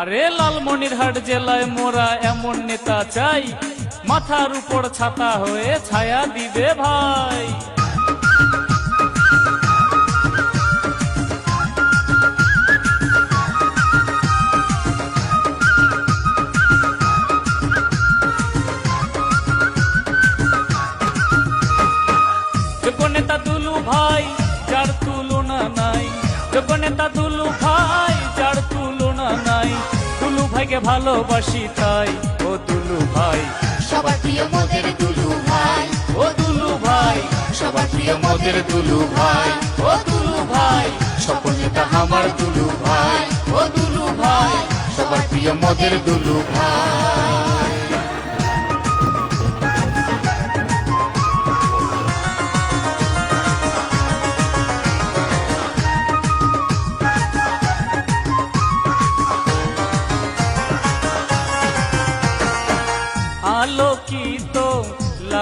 আরে লালমনিরহাট জেলায় মোরা এমন নেতা চাই, মাথার উপর ছাতা হয়ে ছায়া দিবে ভাই। নেতা দুলু ভাই, যার তুলনা নাই। নেতা ভাইকে ভালোবাসি তাই ও দুলু ভাই। সবার প্রিয় মোদের দুলু ভাই। ও দুলু ভাই। সবার প্রিয় মোদের দুলু ভাই। ও দুলু ভাই। সকল নেতা আমার দুলু ভাই। ও দুলু ভাই। সবার প্রিয় মোদের দুলু ভাই।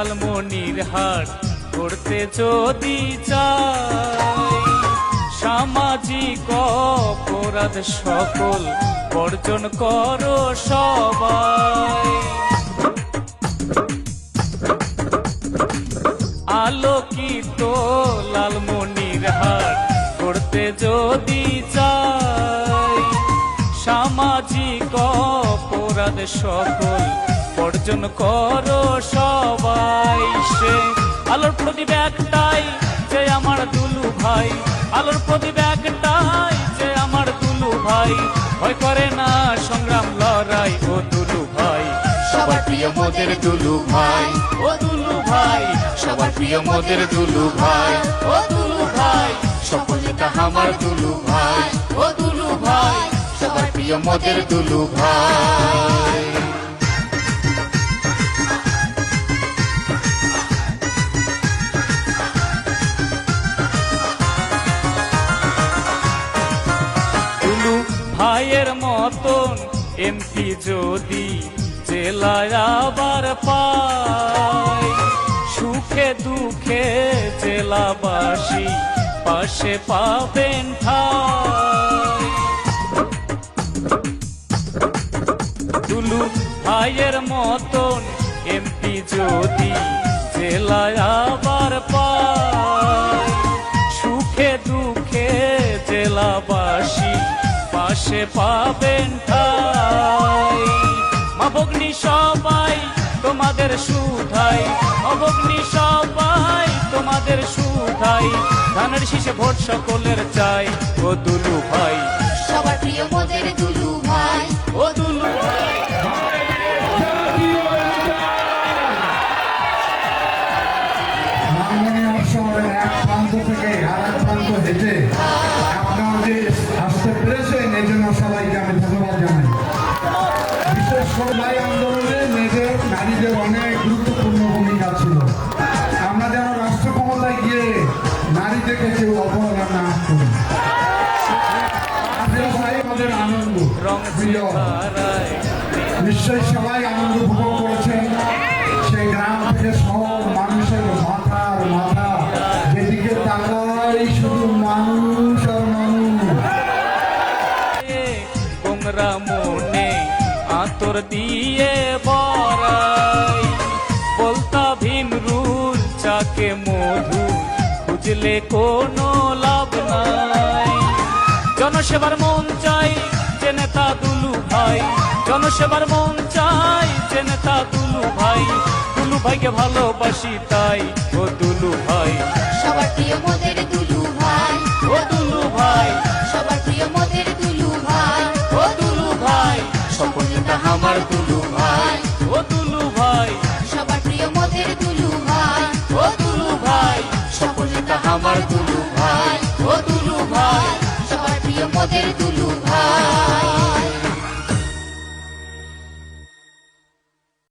লালমনির হাট করতে যদি চাই, সামাজিক অপরাধ সকল বর্জন করো সবাই। আলোকিত লালমনির হাট করতে যদি চাই, সামাজিক অপরাধ সকল বর্জন করো সবাই সে আলোর প্রদীপ একটাই যে আমার দুলু ভাই আলোর প্রদীপ একটাই যে আমার দুলু ভাই ভয় করে না সংগ্রাম লড়াই ও দুলু ভাই সবার প্রিয় মোদের দুলু ভাই ও দুলু ভাই সবার প্রিয় মোদের দুলু ভাই ও দুলু ভাই সকল নেতা আমার দুলু ভাই ও দুলু ভাই সবার প্রিয় মোদের দুলু ভাই মতন এমপি যদি জেলায় আবার পাই সুখে দুঃখে জেলাবাসী পাশে পাবেন ঠাই। দুলু ভাইয়ের মতন এমপি যদি জেলায় আবার পাই সুখে দুঃখে জেলাবাসী পাশে পাবেন ঠাই। মাভগ্নি সবাই তোমাদের সুধাই। অবগ্নি সবাই তোমাদের সুধাই। ধানের শীষে ভোট সকলের চাই। ও দুলু ভাই। সবার প্রিয় মোদের দুলু ভাই। ও দুলু ভাই। এক প্রান্ত থেকে আর এক প্রান্ত হেঁটে সবাইকে আমি ধন্যবাদ জানাই। বিশেষ করে নারী আন্দোলনে মেয়েদের, নারীদের অনেক গুরুত্বপূর্ণ ভূমিকা ছিল। আমরা যেন রাষ্ট্র ক্ষমতায় গিয়ে নারীদেরকে কেউ অবহেলা না করি। আমাদের আনন্দ, প্রিয়। নিশ্চয়ই সবাই আনন্দ উপভোগ আতর দিয়ে বরাই বলতা ভীম রুল চাকে মধু, খুঁজলে কোনো লাভ নাই। জনসেবার মন চাই যে নেতা দুলু ভাই। জনসেবার মন চাই যে নেতা দুলু ভাই। দুলু ভাইকে ভালোবাসি তাই ও দুলু ভাই। সবার প্রিয় আমার তুলু ভাই। ও তুলু ভাই। সবার প্রিয় মতের তুলু ভাই। ও তুলু ভাই। সকলে তা আমার তুলু